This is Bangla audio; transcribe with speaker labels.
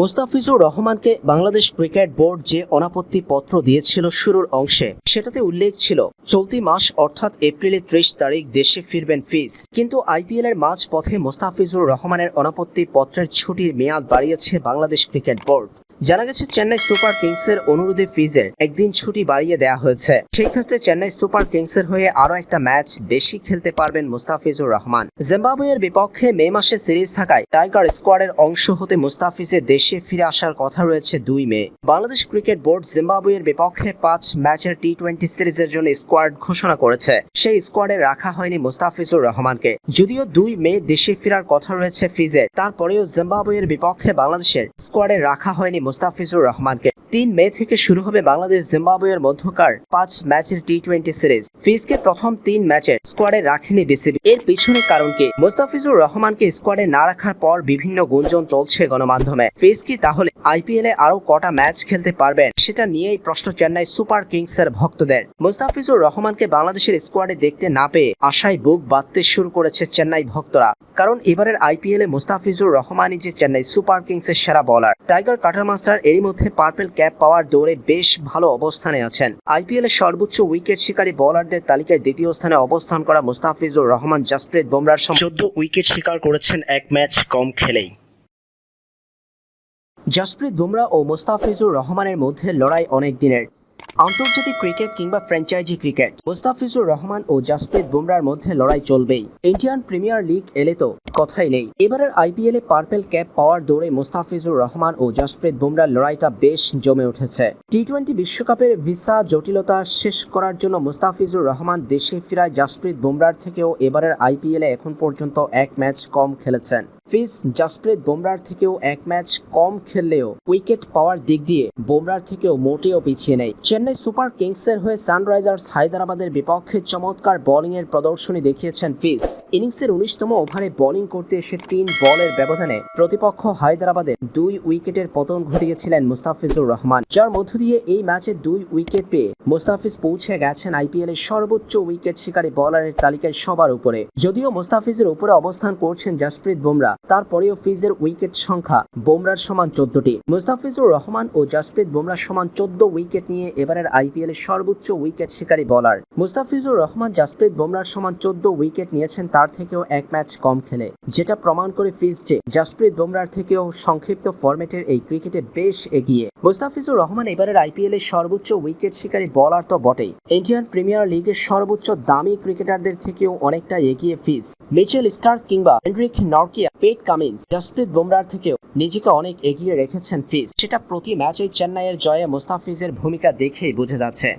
Speaker 1: মোস্তাফিজুর রহমানকে বাংলাদেশ ক্রিকেট বোর্ড যে অনাপত্তি পত্র দিয়েছিল শুরুর অংশে, সেটাতে উল্লেখ ছিল, চলতি মাস অর্থাৎ এপ্রিলের ত্রিশ তারিখ দেশে ফিরবেন ফিজ। কিন্তু আইপিএল এর মাঝ পথে মোস্তাফিজুর রহমানের অনাপত্তি পত্রের ছুটির মেয়াদ বাড়িয়েছে বাংলাদেশ ক্রিকেট বোর্ড। জানা গেছে, চেন্নাই সুপার কিংসের অনুরোধে ফিজের একদিন ছুটি বাড়িয়ে দেওয়া হয়েছে। সেই ক্ষেত্রে চেন্নাই সুপার কিংসের হয়ে আরও একটা ম্যাচ বেশি খেলতে পারবেন মুস্তাফিজুর রহমান। জিম্বাবুয়ের বিপক্ষে মে মাসে সিরিজ থাকায় টাইগার স্কোয়াডের অংশ হতে মুস্তাফিজের দেশে ফিরে আসার কথা রয়েছে দুই মে। বাংলাদেশ ক্রিকেট বোর্ড জিম্বাবুয়ের বিপক্ষে পাঁচ ম্যাচের টি টোয়েন্টি সিরিজের জন্য স্কোয়াড ঘোষণা করেছে। সেই স্কোয়াডে রাখা হয়নি মুস্তাফিজুর রহমানকে। যদিও দুই মে দেশে ফেরার কথা রয়েছে ফিজের, তারপরেও জিম্বাবুয়ের বিপক্ষে বাংলাদেশের স্কোয়াডে রাখা হয়নি মুস্তাফিজুর রহমানকে। তিন মে থেকে শুরু হবে বাংলাদেশ জিম্বাবুয়ের মধ্যকার পাঁচ ম্যাচের টি টোয়েন্টি সিরিজ ফিজকে প্রথম তিন ম্যাচের স্কোয়াডে রাখেনি বিসিবি। এর পিছনে কারণ কি? মুস্তাফিজুর রহমানকে স্কোয়াডে না রাখার পর বিভিন্ন গুঞ্জন চলছে গণমাধ্যমে। ফিজ কি তাহলে আইপিএল এ আরও কটা ম্যাচ খেলতে পারবেন? সেটা নিয়েই প্রশ্ন চেন্নাই সুপার কিংসের ভক্তদের। মুস্তাফিজুর রহমানকে বাংলাদেশের স্কোয়াডে দেখতে না পেয়ে আশায় বুক বাঁধতে শুরু করেছে চেন্নাই ভক্তরা। কারণ এবারের আইপিএল এ মুস্তাফিজুর রহমানই যে চেন্নাই সুপার কিংসের সেরা বলার টাইগার কাটার মাস্টার এরই মধ্যে পার্পেল ক্যাপ পাওয়ার দৌড়ে বেশ ভালো অবস্থানে আছেন। আইপিএল সর্বোচ্চ উইকেট শিকারী বোলারদের তালিকায় দ্বিতীয় স্থানে অবস্থান করা মুস্তাফিজুর রহমান জাসপ্রীত বুমরার সঙ্গে চোদ্দ উইকেট শিকার করেছেন এক ম্যাচ কম খেলেই। জাসপ্রীত বুমরা ও মুস্তাফিজুর রহমানের মধ্যে লড়াই অনেক দিনের। আন্তর্জাতিক ক্রিকেট কিংবা ফ্র্যাঞ্চাইজি ক্রিকেট। মুস্তাফিজুর রহমান ও জাসপ্রীত বুমরার মধ্যে লড়াই চলবেই। ইন্ডিয়ান প্রিমিয়ার লিগ এলে তো কথাই নেই। এবারের আইপিএল পার্পেল ক্যাপ পাওয়ার দৌড়ে মুস্তাফিজুর রহমান ও জাসপ্রীত বুমরার লড়াইটা বেশ জমে উঠেছে। টি টোয়েন্টি বিশ্বকাপের ভিসা জটিলতা শেষ করার জন্য মুস্তাফিজুর রহমান দেশে ফেরায় জাসপ্রীত বুমরার থেকেও এবারের আইপিএল এখন পর্যন্ত এক ম্যাচ কম খেলেছেন। ফিজ জাসপ্রীত বুমরার থেকেও এক ম্যাচ কম খেললেও উইকেট পাওয়ার দিক দিয়ে বুমরার থেকেও মোটেও পিছিয়ে নেই। চেন্নাই সুপার কিংসের হয়ে সানরাইজার্স হায়দ্রাবাদের বিপক্ষে চমৎকার বোলিং এর প্রদর্শনী দেখিয়েছেন ফিজ। ইনিংসের উনিশতম ওভারে বোলিং করতে এসে তিন বলের ব্যবধানে প্রতিপক্ষ হায়দ্রাবাদের দুই উইকেটের পতন ঘটিয়েছিলেন মুস্তাফিজুর রহমান। যার মধ্য দিয়ে এই ম্যাচে দুই উইকেট পেয়ে মুস্তাফিজ পৌঁছে গেছেন আইপিএল এর সর্বোচ্চ উইকেট শিকারী বলারের তালিকায় সবার উপরে। যদিও মুস্তাফিজের উপরে অবস্থান করছেন জাসপ্রীত বুমরা তারপরেও ফিজের উইকেট সংখ্যা বুমরার সমান চোদ্দটি। মুস্তাফিজুর রহমান ও জাসপ্রীত বুমরার সমান চোদ্দ উইকেট নিয়ে এবারের আইপিএল এর সর্বোচ্চ উইকেট শিকারী বলার। মুস্তাফিজুর রহমান, জাসপ্রীত বুমরার সমান চোদ্দ উইকেট নিয়েছেন, তার থেকেও এক ম্যাচ কম খেলে। যেটা প্রমাণ করে ফিজ যে জাসপ্রীত বুমরার থেকেও সংক্ষিপ্ত ফরম্যাটের এই ক্রিকেটে বেশ এগিয়ে। মুস্তাফিজুর রহমান এবারের আইপিএল এর সর্বোচ্চ উইকেট শিকারী বলার তো বটেই। ইন্ডিয়ান প্রিমিয়ার লিগের সর্বোচ্চ দামি ক্রিকেটারদের থেকেও অনেকটা এগিয়ে ফিজ। মিচেল স্টার্ক কিংবা Heinrich Nortje Pat Cummins. Jasprit বুমরার থেকেও নিজেকে অনেক এগিয়ে রেখেছেন ফিজ। সেটা প্রতি ম্যাচে চেন্নাইয়ের জয়ে মোস্তাফিজের ভূমিকা দেখেই বোঝা যাচ্ছে।